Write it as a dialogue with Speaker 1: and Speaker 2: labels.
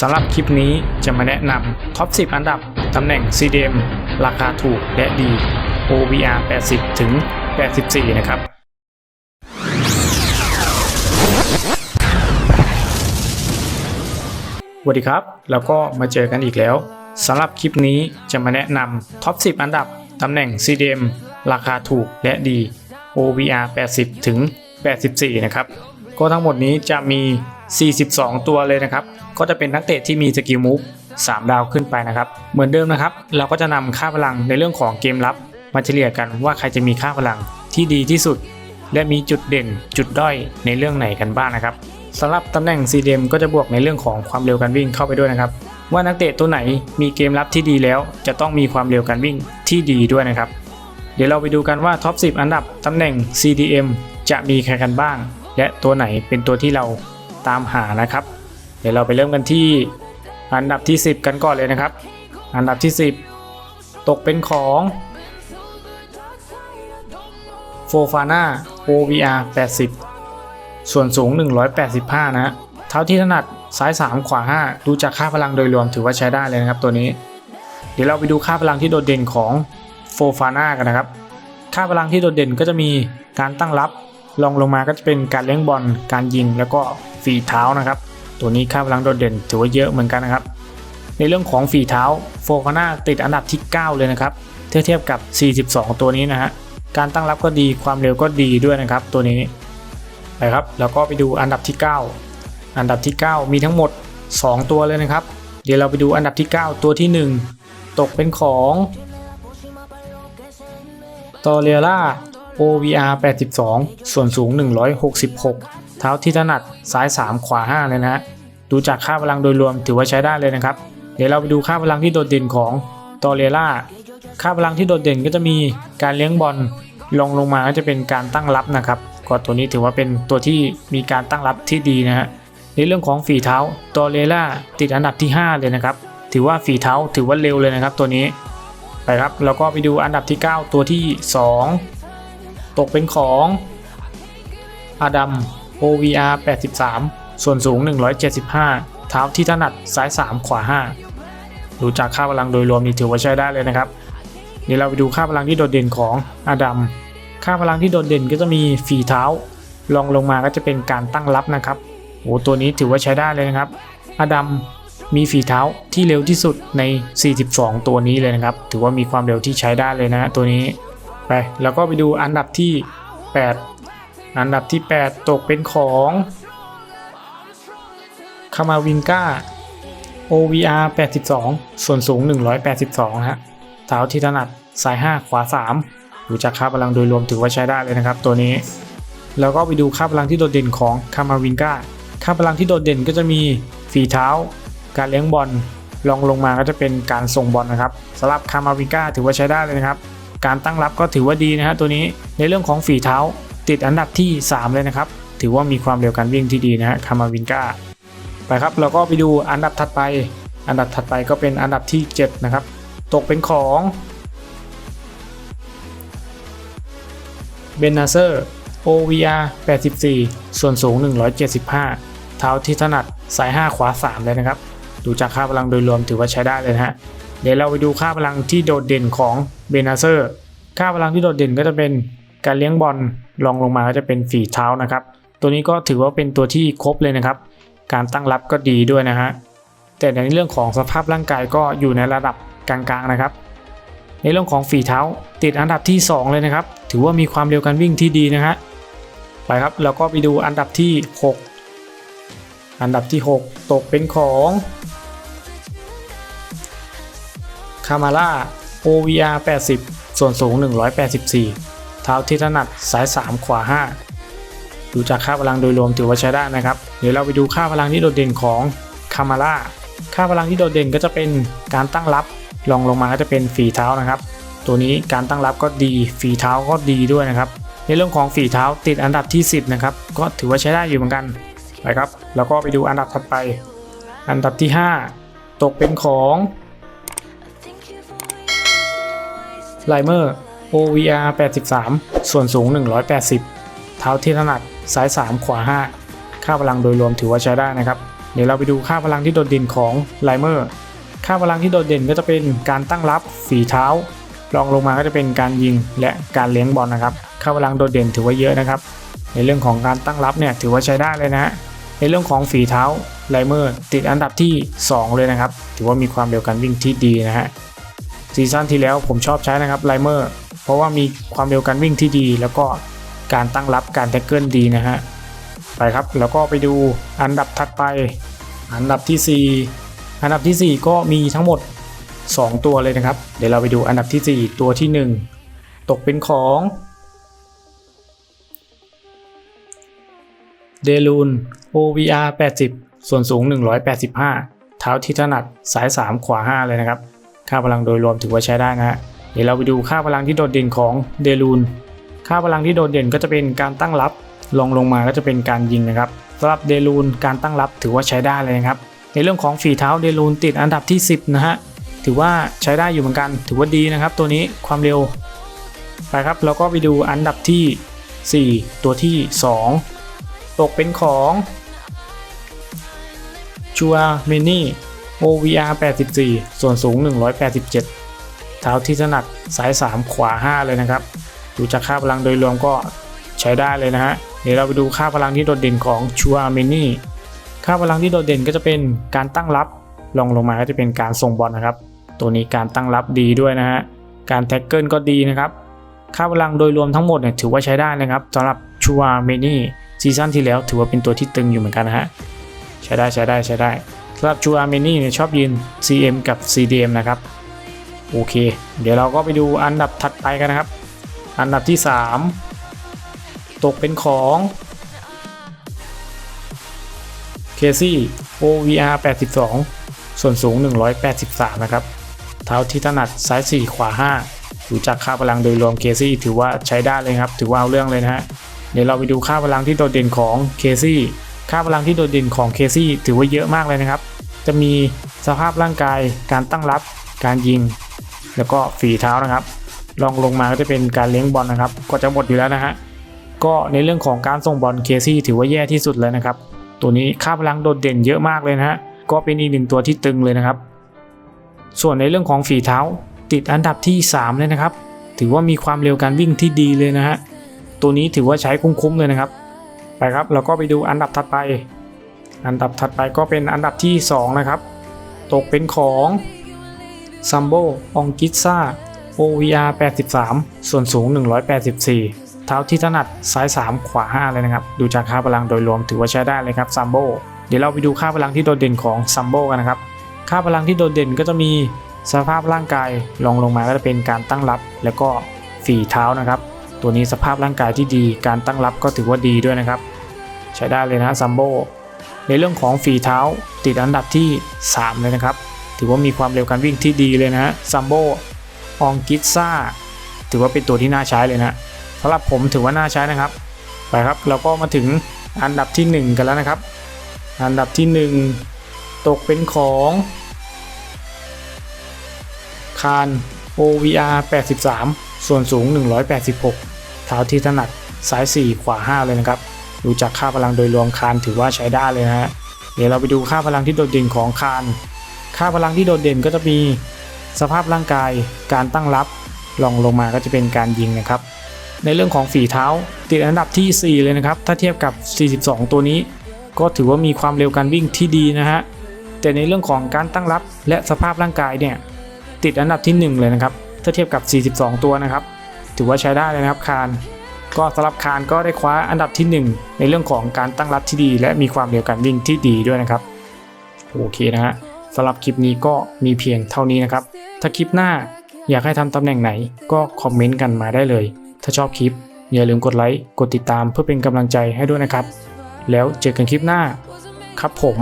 Speaker 1: สำหรับคลิปนี้จะมาแนะนำท็อป 10 อันดับ ตำแหน่ง CDM ราคาถูกและดี OVR 80 ถึง 84 นะครับ สวัสดีครับ แล้วก็มาเจอกันอีกแล้วสำหรับคลิปนี้จะมาแนะนำท็อป 10 อันดับ ตำแหน่ง CDM ราคาถูกและดี OVR 80 ถึง 84 นะครับ ก็ทั้งหมดนี้จะมี 42 ตัวเลยนะครับ ก็จะเป็นนักเตะที่มีสกิลมูฟ3ดาวขึ้นไปนะครับ เหมือนเดิมนะครับ เราก็จะนำค่าพลังในเรื่องของเกมรับมาเฉลี่ยกันว่าใครจะมีค่าพลังที่ดีที่สุด และมีจุดเด่นจุดด้อยในเรื่องไหนกันบ้างนะครับสำหรับตำแหน่ง CDM ก็จะบวกในเรื่องของความเร็วการวิ่งเข้าไปด้วยนะครับ ว่านักเตะตัวไหนมีเกมรับที่ดีแล้ว จะต้องมีความเร็วการวิ่งที่ดีด้วยนะครับ เดี๋ยวเราไปดูกันว่าท็อป 10 อันดับตำแหน่ง CDM จะมีใครกันบ้าง และตัวไหนเป็นตัวที่เราตามหานะครับ เดี๋ยวเราไปเริ่มกันที่อันดับที่ 10 กันก่อนเลยนะครับ อันดับที่ 10 ตกเป็นของโฟฟาน่า OVR 80 ส่วนสูง 185นะฮะเท้าที่ถนัดซ้าย 3 ขวา 5 ดูจากค่าพลังโดยรวมถือว่าใช้ได้เลยนะครับตัวนี้ เดี๋ยวเราไปดูค่าพลังที่โดดเด่นของโฟฟาน่ากันนะครับ ค่าพลังที่โดดเด่นก็จะมีการตั้งรับ ลองลงมาก็จะเป็นการเลี้ยงบอล การยิง แล้วก็ฝีเท้านะครับ ตัวนี้ค่าพลังโดดเด่นถือว่าเยอะเหมือนกันนะครับ ในเรื่องของฝีเท้าโฟฟาน่าติดอันดับที่ 9 เลยนะครับเทียบเทียบกับ 42 ตัวนี้นะฮะการตั้งรับก็ดีความเร็วก็ดีด้วยนะครับตัวนี้ไปครับแล้วก็ไปดูอันดับที่ 9 อันดับที่ 9 มีทั้งหมด 2 ตัวเลยนะครับ เดี๋ยวเราไปดูอันดับที่ 9 ตัวที่ 1 ตกเป็นของตอเรียล่า OVR 82 ส่วนสูง 166 เท้าที่ถนัดซ้าย 3 ขวา 5 เลยนะฮะ ดูจากค่าพลังโดยรวมถือว่าใช้ได้เลยนะครับ เดี๋ยวเราไปดูค่าพลังที่โดดเด่นของตอเรล่า ค่าพลังที่โดดเด่นก็จะมีการเลี้ยงบอลลงลงมาก็จะเป็นการตั้งรับนะครับ ก็ตัวนี้ถือว่าเป็นตัวที่มีการตั้งรับที่ดีนะฮะ ในเรื่องของฝีเท้าตอเรล่าติดอันดับที่ 5 เลยนะครับ ถือว่าฝีเท้าถือว่าเร็วเลยนะครับ ตัวนี้ ไปครับแล้วก็ไปดูอันดับที่ 9 ตัวที่ 2 ตกเป็นของอดัม OVR 83 ส่วนสูง 175 เท้าที่ถนัดซ้าย 3 ขวา 5 ดูจากค่าพลังโดยรวมนี่ถือว่าใช้ได้เลยนะครับเดี๋ยวเราไปดูค่าพลังที่โดดเด่นของอดัม ค่าพลังที่โดดเด่นก็จะมีฝีเท้าลองลงมาก็จะเป็นการตั้งรับนะครับโอ้ตัวนี้ถือว่าใช้ได้เลยนะครับ อดัมมีฝีเท้าที่เร็วที่สุดใน 42 ตัวนี้เลยนะครับ ถือว่ามีความเร็วที่ใช้ได้เลยนะตัวนี้ ไป แล้วก็ไปดูอันดับที่ 8 อันดับที่ 8 ตกเป็นของคามาวินก้า OVR 82 ส่วนสูง 182 นะฮะเท้าที่ถนัดซ้าย 5 ขวา 3 ดูจากค่าพลังโดยรวมถือว่าใช้ได้เลยนะครับ ตัวนี้ แล้วก็ไปดูค่าพลังที่โดดเด่นของคามาวินกา ค่าพลังที่โดดเด่นก็จะมีฝีเท้า การเลี้ยงบอลลองลงมาก็จะเป็นการส่งบอลนะครับสำหรับคามาวินกาถือว่าใช้ได้เลยนะครับ การตั้งรับก็ถือว่าดีนะฮะตัวนี้ในเรื่องของฝีเท้า ติดอันดับที่ 3 เลยนะครับ ถือว่ามีความเร็วการวิ่งที่ดีนะฮะคามาวินกาไปครับเราก็ไปดูอันดับถัดไป อันดับถัดไปก็เป็นอันดับที่ 7 นะครับ ตกเป็นของเบนนาเซอร์ OVR 84 ส่วนสูง 175 เท้าที่ถนัดสาย 5 ขวา 3 เลยนะครับ ดูจากค่าพลังโดยรวมถือว่าใช้ได้เลยนะฮะ เดี๋ยวเราไปดูค่าพลังที่โดดเด่นของเบนาเซอร์ ค่าพลังที่โดดเด่นก็จะเป็น การเลี้ยงบอลลองลงมาก็จะเป็นฝีเท้านะครับ ตัวนี้ก็ถือว่าเป็นตัวที่ครบเลยนะครับ การตั้งรับก็ดีด้วยนะฮะแต่ในเรื่องของสภาพร่างกายก็อยู่ในระดับกลางๆนะครับ ในเรื่องของฝีเท้าติดอันดับที่ 2 เลยนะครับ ถือว่ามีความเร็วการวิ่งที่ดีนะฮะไปครับแล้วก็ไปดูอันดับที่ 6 อันดับที่ 6 ตกเป็นของคามาร่า OVR 80 ส่วนสูง 184 เท้าที่ถนัดซ้าย 3 ขวา 5 ดูจากค่าพลังโดยรวมถือว่าใช้ได้นะครับ เดี๋ยวเราไปดูค่าพลังที่โดดเด่นของคามาร่าค่าพลังที่โดดเด่นก็จะเป็นการตั้งรับลองลงมาก็จะเป็นฝีเท้านะครับ ตัวนี้การตั้งรับก็ดีฝีเท้าก็ดีด้วยนะครับ ในเรื่องของฝีเท้าติดอันดับที่ 10 นะครับ ก็ถือว่าใช้ได้อยู่เหมือนกันไปครับแล้วก็ไปดูอันดับถัดไป อันดับที่ 5 ตกเป็นของไลเมอร์ OVR 83 ส่วนสูง 180 เท้าที่ถนัดซ้าย 3 ขวา 5 ค่าพลังโดยรวมถือว่าใช้ได้นะครับ เดี๋ยวเราไปดูค่าพลังที่โดดเด่นของไลเมอร์ค่าพลังที่โดดเด่นก็จะเป็นการตั้งรับฝีเท้ารองลงมาก็จะเป็นการยิงและการเลี้ยงบอลนะครับ ค่าพลังโดดเด่นถือว่าเยอะนะครับ ในเรื่องของการตั้งรับเนี่ยถือว่าใช้ได้เลยนะฮะในเรื่องของฝีเท้าไลเมอร์ติดอันดับที่ 2 เลยนะครับ ถือว่ามีความเร็วการวิ่งที่ดีนะฮะซีซั่นที่แล้วผมชอบใช้นะครับไลเมอร์ เพราะว่ามีความเร็วการวิ่งที่ดี แล้วก็การตั้งรับการแท็กเกิลดีนะฮะไปครับแล้วก็ไปดูอันดับถัดไป อันดับทีสี่4 อันดับทีสี่ 4 ก็มีทั้งหมด 2 ตัวเลยนะครับ เดี๋ยวเราไปดูอันดับทีสี่ 4 ตัวที่ 1 ตกเป็นของเดลูน OVR 80 ส่วนสูง 185 เท้าที่ถนัดสาย 3 ขวา 5 เลยนะครับ ค่าพลังโดยรวมถือว่าใช้ได้นะฮะ เดี๋ยวเราไปดูค่าพลังที่โดดเด่นของเดลูน ค่าพลังที่โดดเด่นก็จะเป็นการตั้งรับลองลงมาก็จะเป็นการยิงนะครับสำหรับเดลูนการตั้งรับถือว่าใช้ได้เลยนะครับ ในเรื่องของฝีเท้าเดลูนติดอันดับที่ 10 นะฮะ ถือว่าใช้ได้อยู่เหมือนกัน ถือว่าดีนะครับ ตัวนี้ความเร็ว ไปครับแล้วก็ไปดูอันดับที่ 4 ตัวที่ 2 ตกเป็นของชัวเมนี่ OVR 84 ส่วนสูง 187 เท้าที่ถนัดสาย 3 ขวา 5 เลยนะครับ ดูจากค่าพลังโดยรวมก็ใช้ได้เลยนะฮะ เดี๋ยวเราไปดูค่าพลังที่โดดเด่นของชัวเมนี่ ค่าพลังที่โดดเด่นก็จะเป็นการตั้งรับลองลงมาก็จะเป็นการส่งบอลนะครับ ตัวนี้การตั้งรับดีด้วยนะฮะ การแท็กเกิลก็ดีนะครับ ค่าพลังโดยรวมทั้งหมดเนี่ยถือว่าใช้ได้นะครับสำหรับชัวเมนี่ซีซั่นที่แล้วถือว่าเป็นตัวที่ตึงอยู่เหมือนกันนะฮะ ใช้ได้ใช้ได้ใช้ได้สำหรับชัวเมนี่เนี่ยชอบยืน CM กับ CDM นะครับ โอเค เดี๋ยวเราก็ไปดูอันดับถัดไปกันนะครับ อันดับที่ 3 ตกเป็นของเคซี่ OVR 82 ส่วนสูง 183 นะครับ เท้าที่ถนัดซ้าย 4 ขวา 5 ดูจากค่าพลังโดยรวมเคซี่ถือว่าใช้ได้เลยครับ ถือว่าเอาเรื่องเลยนะฮะ เดี๋ยวเราไปดูค่าพลังที่โดดเด่นของเคซี่ ค่าพลังที่โดดเด่นของเคซี่ถือว่าเยอะมากเลยนะครับ จะมีสภาพร่างกาย การตั้งรับ การยิง แล้วก็ฝีเท้านะครับ ลองลงมาก็จะเป็นการเลี้ยงบอลนะครับ ก็จะหมดอยู่แล้วนะฮะก็ในเรื่องของการส่งบอลเคซี่ถือว่าแย่ที่สุดเลยนะครับ ตัวนี้ค่าพลังโดดเด่นเยอะมากเลยนะฮะก็เป็นอีกหนึ่งตัวที่ตึงเลยนะครับ ส่วนในเรื่องของฝีเท้าติดอันดับที่ 3 เลยนะครับ ถือว่ามีความเร็วการวิ่งที่ดีเลยนะฮะตัวนี้ถือว่าใช้คุ้มๆเลยนะครับ ไปครับเราก็ไปดูอันดับถัดไป อันดับถัดไปก็เป็นอันดับที่ 2 นะครับ ตกเป็นของ ซัมโบองกิซ่า OVR 83 ส่วนสูง 184 เท้าที่ถนัดซ้าย 3 ขวา 5 เลยนะครับ ดูจากค่าพลังโดยรวมถือว่าใช้ได้เลยครับซัมโบเดี๋ยวเราไปดูค่าพลังที่โดดเด่นของซัมโบกันนะครับ ค่าพลังที่โดดเด่นก็จะมีสภาพร่างกายลองลงมาก็จะเป็นการตั้งรับ แล้วก็ฝีเท้านะครับ ตัวนี้สภาพร่างกายที่ดี การตั้งรับก็ถือว่าดีด้วยนะครับ ใช้ได้เลยนะซัมโบในเรื่องของฝีเท้าติดอันดับที่ 3 เลยนะครับ ถือว่ามีความเร็วการวิ่งที่ดีเลยนะฮะซัมโบองกิซ่าถือว่าเป็นตัวที่น่าใช้เลยนะสำหรับผมถือว่าน่าใช้นะครับ ไปครับเราก็มาถึงอันดับที่ 1 กันแล้วนะครับ อันดับที่ 1 ตกเป็นของคาน OVR 83 ส่วนสูง 186 เท้าที่ถนัดซ้าย 4 ขวา 5 เลยนะครับ ดูจากค่าพลังโดยรวมคานถือว่าใช้ได้เลยนะฮะ เดี๋ยวเราไปดูค่าพลังที่โดดเด่นของคาน ค่าพลังที่โดดเด่นก็จะมีสภาพร่างกาย การตั้งรับลองลงมาก็จะเป็นการยิงนะครับ ในเรื่องของฝีเท้าติดอันดับที่ 4 เลยนะครับ ถ้าเทียบกับ 42 ตัวนี้ ก็ถือว่ามีความเร็วการวิ่งที่ดีนะฮะ แต่ในเรื่องของการตั้งรับและสภาพร่างกายเนี่ยติดอันดับที่ 1 เลยนะครับ ถ้าเทียบกับ 42 ตัวนะครับ ถือว่าใช้ได้เลยนะครับคานก็สำหรับคานก็ได้คว้าอันดับที่ 1 ในเรื่องของการตั้งรับที่ดี และมีความเร็วการวิ่งที่ดีด้วยนะครับ โอเคนะฮะ สำหรับคลิปนี้ก็มีเพียงเท่านี้นะครับ ถ้าคลิปหน้าอยากให้ทำตำแหน่งไหนก็คอมเมนต์กันมาได้เลย ถ้าชอบคลิป อย่าลืมกดไลค์ กดติดตามเพื่อเป็นกำลังใจให้ด้วยนะครับ แล้วเจอกันคลิปหน้า ครับผม